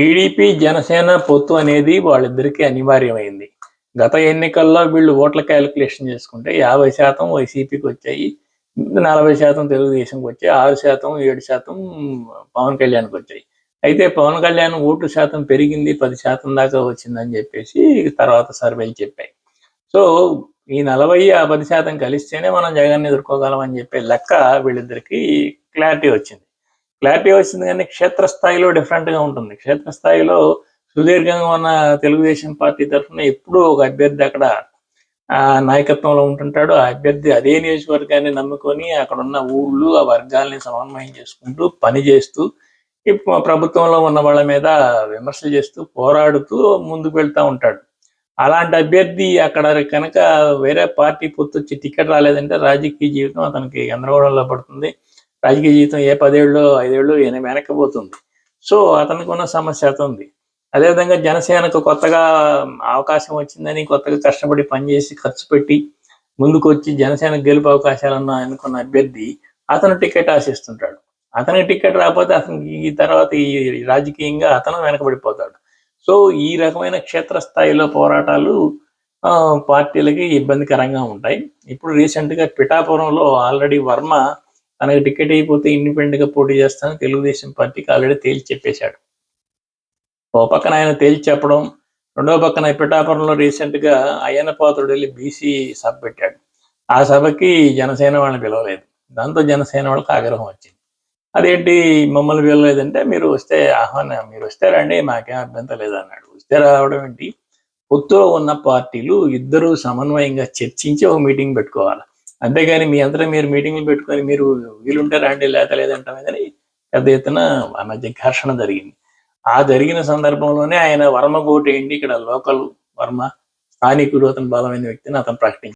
TDP Janasena పొత్తు అనేది వాళ్ళిద్దరికీ అనివార్యమైంది. గత ఎన్నికల్లో వీళ్ళు ఓట్ల క్యాలిక్యులేషన్ చేసుకుంటే యాభై శాతం వైసీపీకి వచ్చాయి నలభై శాతం తెలుగుదేశంకి వచ్చాయి ఆరు శాతం ఏడు శాతం పవన్ కళ్యాణ్కి వచ్చాయి. అయితే పవన్ కళ్యాణ్ ఓటు శాతం పెరిగింది పది శాతం దాకా వచ్చిందని చెప్పేసి తర్వాత సర్వేలు చెప్పాయి. సో ఈ నలభై ఆ పది శాతం కలిస్తేనే మనం జగన్ ఎదుర్కోగలం అని చెప్పే లెక్క వీళ్ళిద్దరికి క్లారిటీ వచ్చింది. క్లారిటీ వచ్చింది కానీ క్షేత్రస్థాయిలో డిఫరెంట్గా ఉంటుంది. క్షేత్రస్థాయిలో సుదీర్ఘంగా ఉన్న తెలుగుదేశం పార్టీ తరఫున ఎప్పుడూ ఒక అభ్యర్థి అక్కడ ఆ నాయకత్వంలో ఉంటుంటాడు. ఆ అభ్యర్థి అదే నియోజకవర్గాన్ని నమ్ముకొని అక్కడ ఉన్న ఊళ్ళు ఆ వర్గాల్ని సమన్వయం చేసుకుంటూ పని చేస్తూ ఇప్పుడు ప్రభుత్వంలో ఉన్న వాళ్ళ మీద విమర్శలు చేస్తూ పోరాడుతూ ముందుకు వెళ్తా ఉంటాడు. అలాంటి అభ్యర్థి అక్కడ కనుక వేరే పార్టీ పొత్తు వచ్చి టికెట్ రాలేదంటే రాజకీయ జీవితం అతనికి గందరగోళంలో పడుతుంది. రాజకీయ జీవితం ఏ పదేళ్ళు ఐదేళ్ళు ఈయన వెనక్కిపోతుంది. సో అతనికి ఉన్న సమస్య ఉంది అదేవిధంగా జనసేనకు కొత్తగా అవకాశం వచ్చిందని కొత్తగా కష్టపడి పనిచేసి ఖర్చు పెట్టి ముందుకు వచ్చి జనసేన గెలుపు అవకాశాలను అనుకున్న అభ్యర్థి అతను టికెట్ ఆశిస్తుంటాడు. అతనికి టికెట్ రాకపోతే అతనికి ఈ తర్వాత ఈ రాజకీయంగా అతను వెనకబడిపోతాడు. సో ఈ రకమైన క్షేత్రస్థాయిలో పోరాటాలు ఆ, పార్టీలకి ఇబ్బందికరంగా ఉంటాయి. ఇప్పుడు రీసెంట్గా పిఠాపురంలో ఆల్రెడీ వర్మ తనకి టికెట్ అయిపోతే ఇండిపెండెంట్గా పోటీ చేస్తానని తెలుగుదేశం పార్టీకి ఆల్రెడీ తేల్చి చెప్పేశాడు. ఓ పక్కన ఆయన తేల్చి చెప్పడం రెండో పక్కన పిఠాపురంలో రీసెంట్గా అయ్యన్న పాత్రుడు వెళ్ళి బీసీ సభ పెట్టాడు. ఆ సభకి జనసేన వాళ్ళని పిలవలేదు. దాంతో జనసేన వాళ్ళకి ఆగ్రహం వచ్చింది. అదేంటి మమ్మల్ని పిలవలేదంటే మీరు వస్తే ఆహ్వానం మీరు వస్తే రండి మాకేం అభ్యంతరం లేదన్నాడు. వస్తే రావడం ఏంటి? పొత్తులో ఉన్న పార్టీలు ఇద్దరు సమన్వయంగా చర్చించి ఒక మీటింగ్ పెట్టుకోవాలి? అంతేగాని మీ అందరూ మీరు మీటింగ్లు పెట్టుకొని మీరు వీలుంటే రండి లేత లేదంటామని పెద్ద ఎత్తున ఆ మధ్య ఘర్షణ జరిగింది. ఆ జరిగిన సందర్భంలోనే ఆయన వర్మ కోటేయండి ఇక్కడ లోకల్ వర్మ స్థానికుడు అతను బలమైన వ్యక్తిని అతను ప్రకటించారు